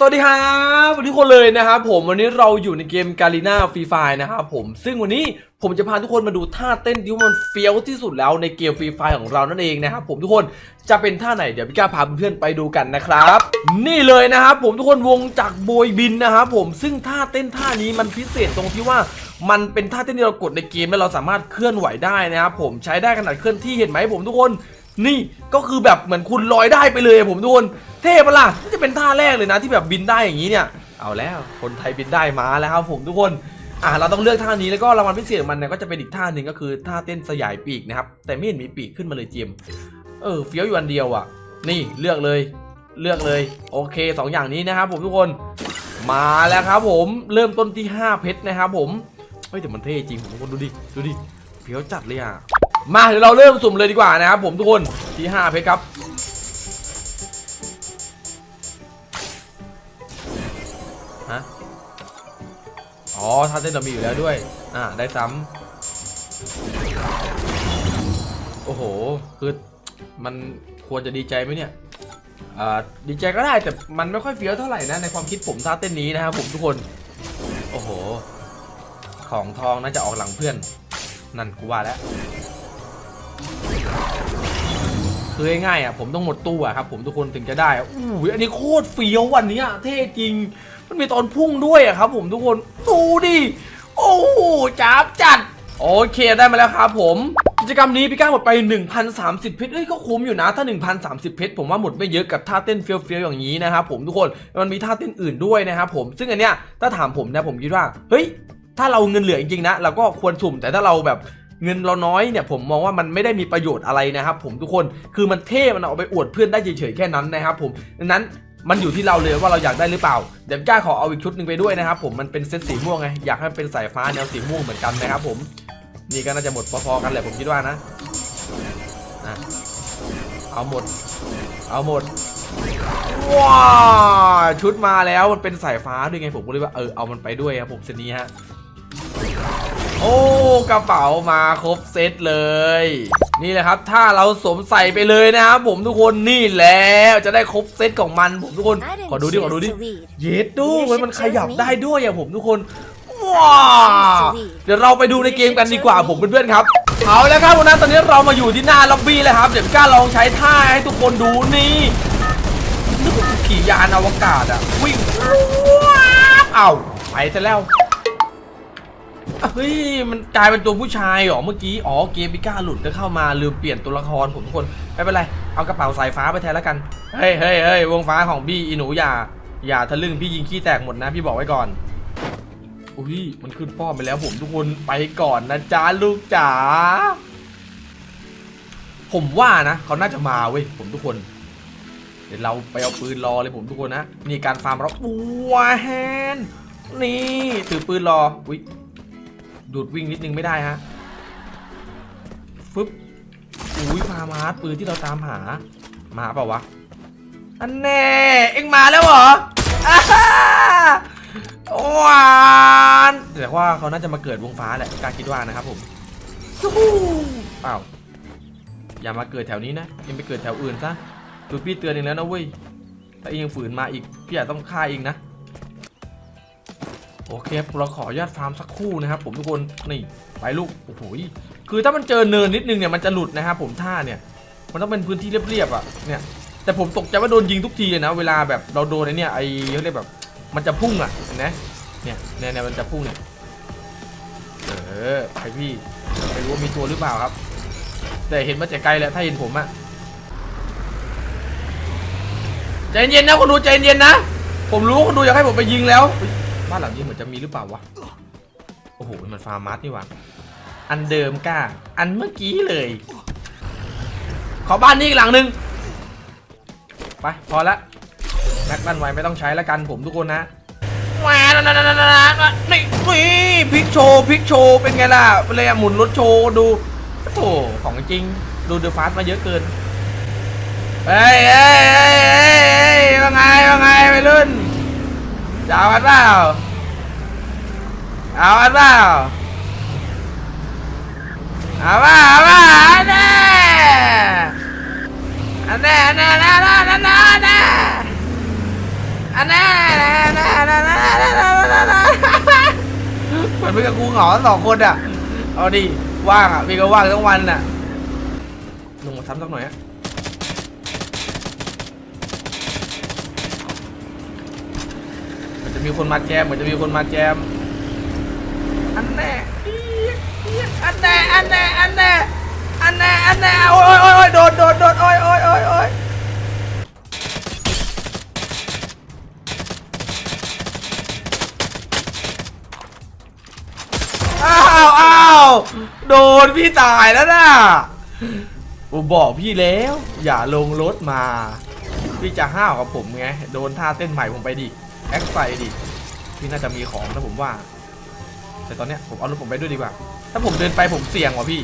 สวัสดีครับทุกคนเลยนะครับผมวันนี้เราอยู่ในเกมกาลิน่าฟรีไฟนะครับผมซึ่งวันนี้ผมจะพาทุกคนมาดูท่าเต้นที่มันเฟี้ยวที่สุดแล้วในเกมฟรีไฟของเรานั่นเองนะครับผมทุกคนจะเป็นท่าไหนเดี๋ยวพี่ก้าพาเพื่อนไปดูกันนะครับ นี่เลยนะครับผมทุกคนวงจากโบยบินนะครับผมซึ่งท่าเต้นท่านี้มันพิเศษตรงที่ว่ามันเป็นท่าเต้นที่เรากดในเกมแล้วเราสามารถเคลื่อนไหวได้นะครับผมใช้ได้ขนาดเคลื่อนที่เห็นไหมผมทุกคน นี่ก็คือแบบเหมือนคุณลอยได้ไปเลยผมทุกคนเท่ปะล่ะนี่จะเป็นท่าแรกเลยนะที่แบบบินได้อย่างนี้เนี่ย เอาแล้ว คนไทยบินได้มาแล้วครับผมทุกคนอะเราต้องเลือกท่านี้แล้วก็รางวัลพิเศษของมันเนี่ยก็จะเป็นอีกท่าหนึ่งก็คือท่าเต้นสยายปีกนะครับแต่ไม่เห็นมีปีกขึ้นมาเลยเจมเออเฟี้ยวอยู่อันเดียวอะ นี่เลือกเลยเลือกเลยโอเคสองอย่างนี้นะครับผมทุกคนมาแล้วครับผมเริ่มต้นที่ 5 เพชรนะครับผมเฮ้ยแต่มันเท่จริงผมทุกคนดูดิดูดิเฟี้ยวจัดเลยอะ มาเดี๋ยวเราเริ่มสุ่มเลยดีกว่านะครับผมทุกคนที่5เพชรครับฮะอ๋อท่าเต้นเรามีอยู่แล้วด้วย อ่าได้ซ้ำโอ้โห คือมันควรจะดีใจไหมเนี่ยอ่าดีใจก็ได้แต่มันไม่ค่อยเฟี้ยวเท่าไหร่นะในความคิดผมท่าเต้นนี้นะครับผมทุกคน โอ้โห ของทองน่าจะออกหลังเพื่อน นั่นกูว่าแล้ว คือง่ายๆอะผมต้องหมดตู้อะครับผมทุกคนถึงจะได้อู้ยอันนี้โคตรเฟี้ยววันนี้อะเท่จริง มันมีตอนพุ่งด้วยอะครับผมทุกคนดูดิโอ้โหจ้าบจัด โอเคได้มาแล้วครับผมกิจกรรมนี้พี่ก้าหมดไป 1,030 เพชรเอ้ยก็คุ้มอยู่นะถ้า 1,030 เพชรผมว่าหมดไม่เยอะกับท่าเต้นเฟี้ยวๆอย่างนี้นะครับผมทุกคนมันมีท่าเต้นอื่นด้วยนะครับผมซึ่งอันเนี้ยถ้าถามผมนะผมคิดว่าเฮ้ยถ้าเราเงินเหลือจริงๆนะเราก็ควรสุ่มแต่ถ้าเราแบบ เงินเราน้อยเนี่ยผมมองว่ามันไม่ได้มีประโยชน์อะไรนะครับ ผมทุกคนคือมันเท่มันเอาไปอวดเพื่อนได้เฉยๆแค่นั้นนะครับ ผมดังนั้นมันอยู่ที่เราเลยว่าเราอยากได้หรือเปล่า เดี๋ยวกล้าขอเอาอีกชุดหนึ่งไปด้วยนะครับ ผมมันเป็นเซตสีม่วงไงอยากให้เป็นสายฟ้าแนวสีม่วงเหมือนกันนะครับ ผมนี่ก็น่าจะหมดพอๆกันแหละผมคิดว่านะอะเอาหมด เอาหมดว้าชุดมาแล้วมันเป็นสายฟ้าด้วยไงผมก็เลยว่าเออเอามันไปด้วยครับผมเซตนี้ฮะ โอ้กระเป๋ามาครบเซตเลย นี่แหละครับ ถ้าเราสวมใส่ไปเลยนะครับผมทุกคนนี่แล้วจะได้ครบเซตของมันผมทุกคน ขอดูดิขอดูดิเย็ดดูเว้ยมันขยับได้ด้วยอะผมทุกคนว้าเดี๋ยวเราไปดูในเกมกันดีกว่าผมเพื่อนๆครับเอาแล้วครับวันนั้นตอนนี้เรามาอยู่ที่หน้าล็อบบี้แล้วครับเดี๋ยวกล้าลองใช้ท่าให้ทุกคนดูนี่นึกว่าขี่ยานอวกาศอะวิ่งว้าวเอาไปซะแล้ว เฮ้ยมันกลายเป็นตัวผู้ชายเหรอเมื่อกี้อ๋อเกมพิก้าหลุดก็เข้ามาลืมเปลี่ยนตัวละครผมทุกคนไม่เป็นไรเอากระเป๋าสายฟ้าไปแทนแล้วกันเฮ้ยเฮ้ยเฮ้ยวงฟ้าของพี่อีหนูอย่า อย่าทะลึ่งพี่ยิงขี้แตกหมดนะพี่บอกไว้ก่อนอุ้ยมันขึ้นป้อมไปแล้วผมทุกคนไปก่อนนะจ๊ะลูกจ๋าผมว่านะเขาน่าจะมาเว้ยผมทุกคน เดี๋ยวเราไปเอาปืนรอเลยผมทุกคนนะนี่การฟาร์มเราว้าแฮนนี่ถือปืนรออุ้ย ดูดวิ่งนิดนึงไม่ได้ฮะฟึบอุ้ยพามาร์ปืนที่เราตามหา มาเปล่าวะ อันแน่ เอ็งมาแล้วเหรออ้าฮ่าหวานแต่ว่าเขาน่าจะมาเกิดวงฟ้าแหละกล้าคิดว่านะครับผมเปล่าอย่ามาเกิดแถวนี้นะเอ็งไปเกิดแถวอื่นซะดูพี่เตือนเองแล้วนะเว้ย ถ้าเอ็งยังฝืนมาอีกพี่อาจต้องฆ่าเองนะ โอเคเราขอญาตฟาร์มสักคู่นะครับ ผมทุกคนนี่ไปลูกโอ้โหคือถ้ามันเจอเนินนิดนึงเนี่ยมันจะหลุดนะครับผมท่าเนี่ยมันต้องเป็นพื้นที่เรียบๆอะเนี่ยแต่ผมตกใจว่าโดนยิงทุกทีเลยนะ เวลาแบบเราโดนไอ้เนี่ยไอ้เขาเรียกแบบ มันจะพุ่งอะเห็นไหมเนี่ยเนี่ยเนี่ยมันจะพุ่งเนี่ยเออไปพี่ไม่รู้ว่ามีตัวหรือเปล่าครับ แต่เห็นมาแต่ไกลแล้วถ้าเห็นผมอะใจเย็นนะคนดูใจเย็นนะผมรู้คนดูอยากให้ผมไปยิงแล้ว บ้านหลังนี้เหมือนจะมีหรือเปล่าวะ โอ้โห มันฟาร์มัสนี่วะอันเดิมกล้า อันเมื่อกี้เลย ขอบ้านนี้อีกหลังหนึ่งไป พอละแม็กดันไว้ไม่ต้องใช้แล้วกันผมทุกคนนะแหวนนั่นนนนนนนนี่นี่พลิกโชว์พลิกโชว์เป็นไงล่ะเป็นเลยอะหมุนรถโชว์ดูโอ้โหของจริง ดูเดอะฟาสมาเยอะเกินเฮ้ยเฮ้ยเฮ้ยเฮ้ยเฮ้ยว่าไงว่าไงไปรุ่น จะเอาอันเปล่าเอาอันเปล่าเอาเปล่าเอาเปล่าอันแน่อันแน่อันแน่อันแน่อันแน่อันแน่อันแน่อันน่าน่าน่าน่าน่าน่าน่าน่าน่ามันไม่กับกูเหงาสองคนอะเอาดิว่างอะพี่ก็ว่างทั้งวันอะลงมาทำสักหน่อยอะ มันจะมีคนมาแจมเหมือนจะมีคนมาแจม อันแน่อันแน่อันแน่อันแน่อันแน่อันแน่โอ้ยโอ้ยโอ้ยโดนโดนโดนโอ้ยโอ้ยโอ้ยโอ้ยอ้าวอ้าวโดนพี่ตายแล้วนะผมบอกพี่แล้ว อย่าลงรถมา พี่จะห้าวกับผมไง โดนท่าเต้นใหม่ผมไปดิ แอคไฟดิพี่น่าจะมีของนะผมว่า แต่ตอนเนี้ยผมเอารถผมไปด้วยดีกว่า ถ้าผมเดินไปผมเสี่ยงว่ะพี่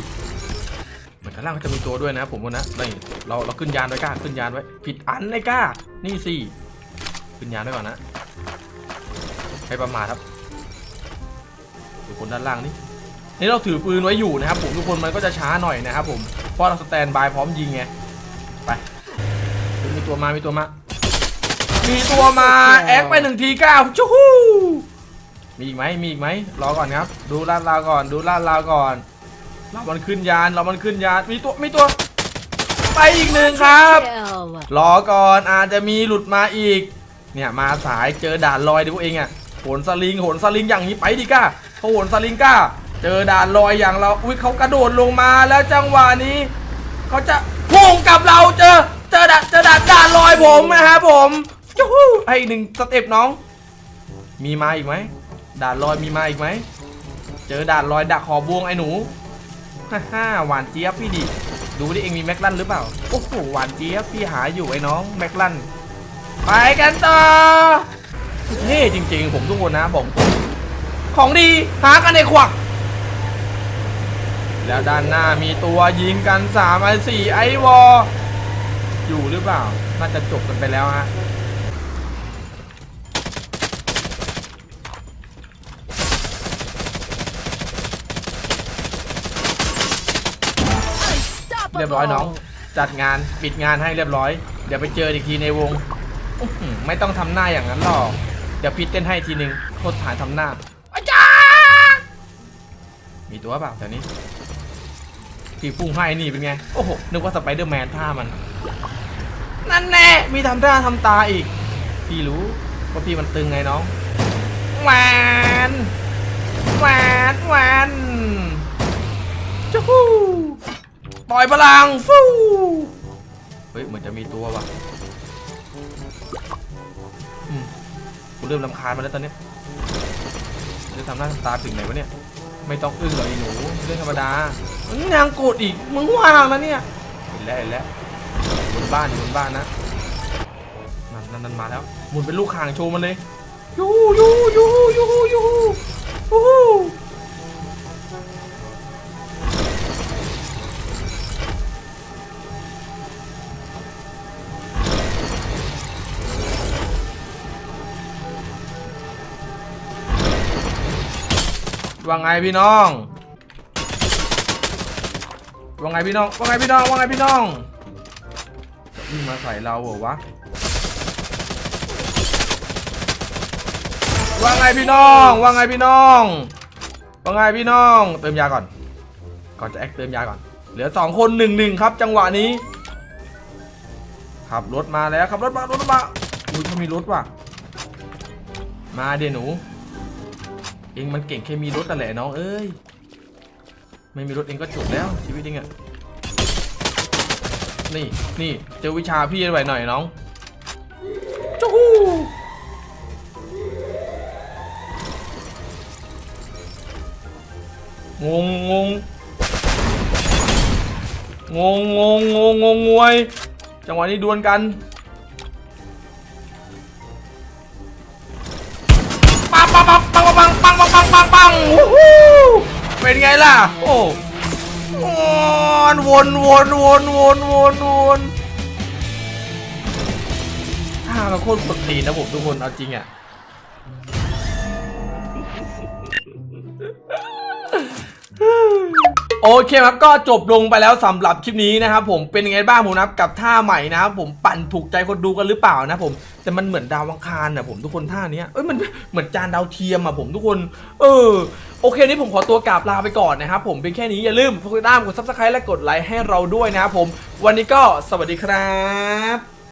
เหมือนข้างล่างก็จะมีตัวด้วยนะ ผมว่านะนี่เราเราขึ้นยานไว้กล้าขึ้นยานไว้ ผิดอันไอ้กล้า นี่สิขึ้นยานไว้ก่อนนะให้ประมาทครับดูคนด้านล่างนี่นี่เราถือปืนไว้อยู่นะครับ ผมทุกคนมันก็จะช้าหน่อยนะครับผมเพราะเราสแตนบายพร้อมยิงไงไปมีตัวมา มีตัวมา มีตัวมาแอคไปหนึ่งทีเก้าจู้ฮู้มีอีกไหมมีอีกไหมรอก่อนครับ ดูลาดลาวก่อน ดูลาดลาวก่อนเรามันขึ้นยานเรามันขึ้นยานมีตัวมีตัวไปอีกหนึ่งครับ Kill. รอก่อนอาจจะมีหลุดมาอีก เนี่ยมาสายเจอด่านลอยดิพวกเองอะโหนสลิงโหนสลิงอย่างนี้ไปดิก้าเขาโหนสลิงก้า เจอด่านลอยอย่างเราอุ้ยเขากระโดดลงมาแล้วจังหวะนี้เขาจะพุ่งกับเราเจอเจอด่านเจอด่านด่านลอยผมนะครับผม จู้ฮู้ให้อีกหนึ่งสเต็ปน้อง มีมาอีกไหมด่านลอยมีมาอีกไหม เจอด่านลอยดักขอบวงไอหนูฮ่าฮ่าหวานเจี๊ยบพี่ดิดูดิเองมีแม็กลันหรือเปล่า โอ้โหหวานเจี๊ยบพี่หาอยู่ไอ้น้องแม็กลัน ไปกันต่อเท่จริง ๆ ผมทุกคนนะบอกตรงของดีหากันในขวัก แล้วด้านหน้ามีตัวยิงกัน3ไอ4ไอวอ อยู่หรือเปล่า น่าจะจบกันไปแล้วฮะ เรียบร้อยน้อง จัดงานปิดงานให้เรียบร้อย เดี๋ยวไปเจออีกทีในวงอื้อหือไม่ต้องทำหน้าอย่างนั้นหรอก เดี๋ยวพี่เต้นให้ทีนึงโคตรถ่ายทำหน้าอาจารย์มีตัวเปล่าแถวนี้พี่พุ่งให้นี่เป็นไง โอ้โห นึกว่าสไปเดอร์แมนท่ามัน นั่นแน่ มีทำท่าทำตาอีก พี่รู้ว่าพี่มันตึงไงน้องแหวนแหวนแหวนจู้ฮู้ป ล่อยพลังฟูเฮ้ยเหมือนจะมีตัวว่ะอืมกูเริ่มลำคาญมาแล้วตอนเนี้ยจะทำหน้าทำตาถึงไหนวะเนี่ย ไม่ต้องอึ้งหรอกไอ้หนูเรื่องธรรมดามึงนางโกรธอีกมึงว่างนะเนี่ยเห็นแล้วเห็นแล้วบนบ้านอยู่บนบ้านนะนั่นนั่นนั่นมาแล้วหมุนเป็นลูกข่างโชว์มันเลยยูยูยูยูยูยู ว่าไงพี่น้อง ว่าไงพี่น้อง ว่าไงพี่น้อง ว่าไงพี่น้องจะวิ่งมาใส่เราเหรอวะ ว่าไงพี่น้อง ว่าไงพี่น้อง ว่าไงพี่น้อง เติมยาก่อน ก่อนจะแอคเติมยาก่อน เหลือสองคนหนึ่งหนึ่งครับ จังหวะนี้ ขับรถมาแล้วขับรถมารถมาอุ้ยเขามีรถว่ะ มาเดี๋ยวหนู เองมันเก่งแค่มีรถแต่นแหละน้องเอ้ย ไม่มีรถเองก็จบแล้วชีวิตเองอะนี่นี่เจอวิชาพี่ไว้หน่อยน้องจู้ฮู้งงงงงงงงงงงงงวย จังหวะนี้ดวลกัน ปังปังวู้ฮู้เป็นไงล่ะ โอ้วนวนวนวนวนวนวนท่าเราโคตรกตีนนะผมทุกคน เอาจริงอะ โอเคครับก็จบลงไปแล้วสำหรับคลิปนี้นะครับผมเป็นยังไงบ้างผมนะครับกับท่าใหม่นะครับผมปั่นถูกใจคนดูกันหรือเปล่านะผมแต่มันเหมือนดาวอังคารนะผมทุกคนท่าเนี้ยเอ้ยมันเหมือนจานดาวเทียมอะผมทุกคน เออโอเคนี่ผมขอตัวกราบลาไปก่อนนะครับผมเป็นแค่นี้อย่าลืมกดติดตามกดซับสไครต์และกดไลค์ให้เราด้วยนะครับผม วันนี้ก็สวัสดีครับ